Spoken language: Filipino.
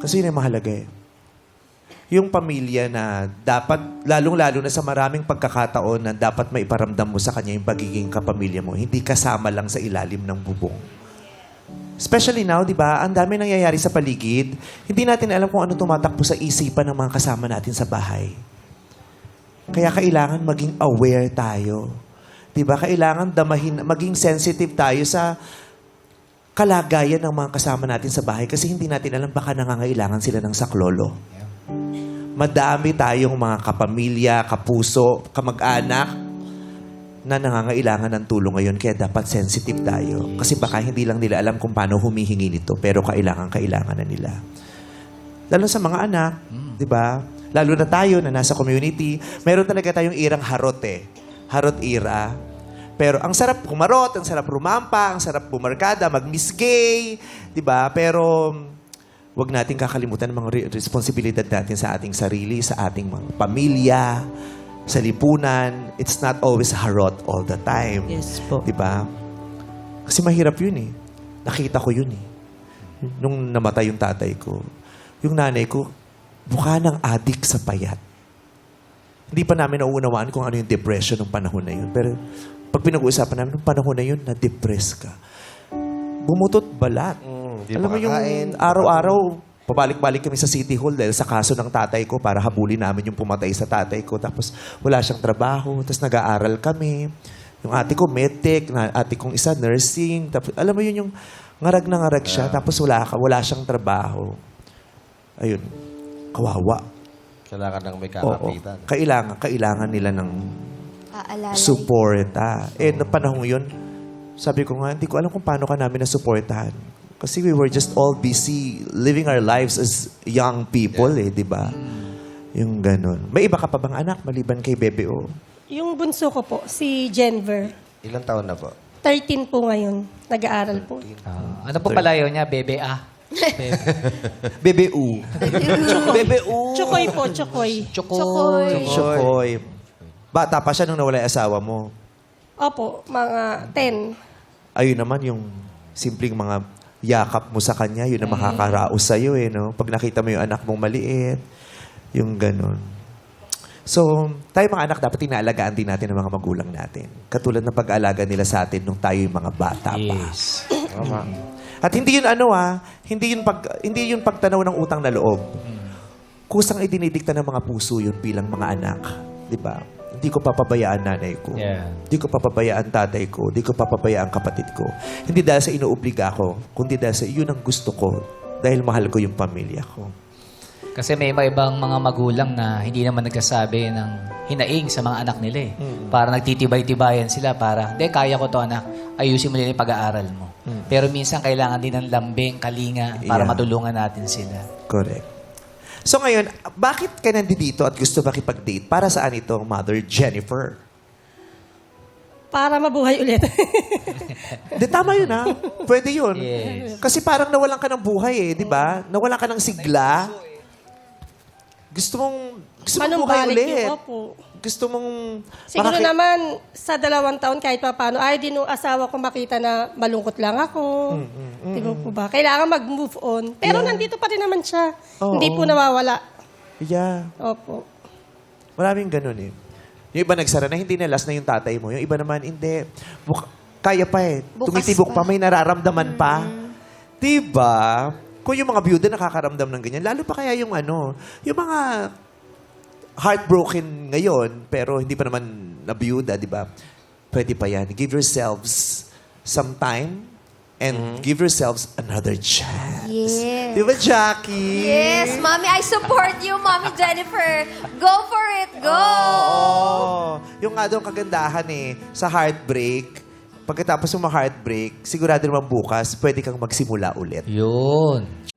Kasi yun ang mahalaga eh. Yung pamilya na dapat, lalong-lalo na sa maraming pagkakataon na dapat maiparamdam mo sa kanya yung pagiging kapamilya mo, hindi kasama lang sa ilalim ng bubong. Especially now, di ba, ang dami nangyayari sa paligid. Hindi natin alam kung ano tumatakbo sa isipan ng mga kasama natin sa bahay. Kaya kailangan maging aware tayo. 'Di ba? Kailangan damahin, maging sensitive tayo sa kalagayan ng mga kasama natin sa bahay kasi hindi natin alam baka nangangailangan sila ng saklolo. Madami tayong mga kapamilya, kapuso, kamag-anak na nangangailangan ng tulong ngayon kaya dapat sensitive tayo. Kasi baka hindi lang nila alam kung paano humihingi nito pero kailangan-kailangan na nila. Lalo sa mga anak, di ba? Lalo na tayo na nasa community, meron talaga tayong irang harot eh. Ira. Pero ang sarap kumarot, ang sarap rumampa, ang sarap bumarkada, mag-miss gay, di ba? Pero wag natin kakalimutan ang mga re- responsibilidad natin sa ating sarili, sa ating mga pamilya, sa lipunan. It's not always harot all the time. Yes po. Di ba? Kasi mahirap yun eh. Nakita ko yun eh. Nung namatay yung tatay ko, yung nanay ko, mukha ng adik sa payat. Hindi pa namin nauunawaan kung ano yung depression ng panahon na yun. Pero pag pinag-uusapan namin, nung panahon na yun, na-depress ka. Bumutot balat. di Alam mo yung makakain. araw-araw, pabalik-balik kami sa City Hall dahil sa kaso ng tatay ko para habulin namin yung pumatay sa tatay ko. Tapos wala siyang trabaho. Tapos nag-aaral kami. Yung ate ko, medtech. Na, ate kong isa, nursing. Tapos, alam mo yun yung ngarag na ngarag siya. Tapos wala, ka, wala siyang trabaho. Ayun. Kawawa. Kailangan ng may Oo. kakapitan. Kailangan, kailangan nila ng Aalala. suporta. Eh, na panahon yun, sabi ko nga, hindi ko alam kung paano ka namin nasuportahan. Kasi we were just all busy living our lives as young people eh, di ba? Yung ganun. May iba ka pa bang anak maliban kay Bebe O? Yung bunso ko po, si Jenver. Ilang taon na po? 13 po ngayon. Nag-aaral po. Ah, ano po palayo niya? Bebe ah. Bebe. Bebe U. Bebe U. Chokoy po, chokoy. Chokoy. Chokoy. Bata pa siya nung nawala yung asawa mo. Opo, mga 10. Ayun naman yung simpleng mga yakap mo sa kanya, yun ang makakaraos sa'yo eh, no? Pag nakita mo yung anak mong maliit, yung ganun. So, tayo mga anak, dapat inaalagaan din natin ang mga magulang natin. Katulad ng pag-aalaga nila sa atin nung tayo yung mga bata pa. Yes. Tama. At hindi yun ano ah, hindi yun pag hindi yun pagtanaw ng utang na loob. Kusang idinidikta ng mga puso yun bilang mga anak, 'di ba? Hindi ko papabayaan nanay ko. Yeah. Hindi ko papabayaan tatay ko. Hindi ko papabayaan kapatid ko. Hindi dahil sa inuobliga ko, kundi dahil sa yun ang gusto ko. Dahil mahal ko yung pamilya ko. Kasi may iba ibang mga magulang na hindi naman nagsasabi ng hinaing sa mga anak nila eh. Para nagtitibay-tibayan sila para, de kaya ko to anak, ayusin mo din yung pag-aaral mo. Pero minsan kailangan din ng lambing, kalinga, para Yeah. matulungan natin sila. Correct. So ngayon, bakit ka nandito at gusto makipag-date? Para saan ito, Mother Jennifer? Para mabuhay ulit. Di, tama yun ha. Pwede yun. Yes. Kasi parang nawalan ka ng buhay eh, di ba? Nawalan ka ng sigla. Gusto mong, gusto mong buhay Manumbalik ulit. yung opo. Gusto mong... Siguro makaki- naman, sa dalawang taon, kahit pa paano, ay din asawa ko makita na malungkot lang ako. Di ba po ba? Kailangan mag-move on. Pero Yeah. nandito pa rin naman siya. Oo. Hindi po nawawala. Yeah. Opo. Maraming ganun eh. Yung iba nagsara na, hindi na last na yung tatay mo. Yung iba naman, hindi. Buk- kaya pa eh. Bukas Tumitibok pa. pa. may nararamdaman pa. Diba? Kung yung mga byuda nakakaramdam ng ganyan, lalo pa kaya yung ano, yung mga heartbroken ngayon, pero hindi pa naman na byuda, di ba? Pwede pa yan. Give yourselves some time and give yourselves another chance. Yes. Di ba, Jackie? Yes, Mommy, I support you, Mommy Jennifer. Go for it, go! Oo. Yung nga doon kagandahan eh, sa heartbreak, pagkatapos ng heartbreak, sigurado naman bukas, pwede kang magsimula ulit. Yun.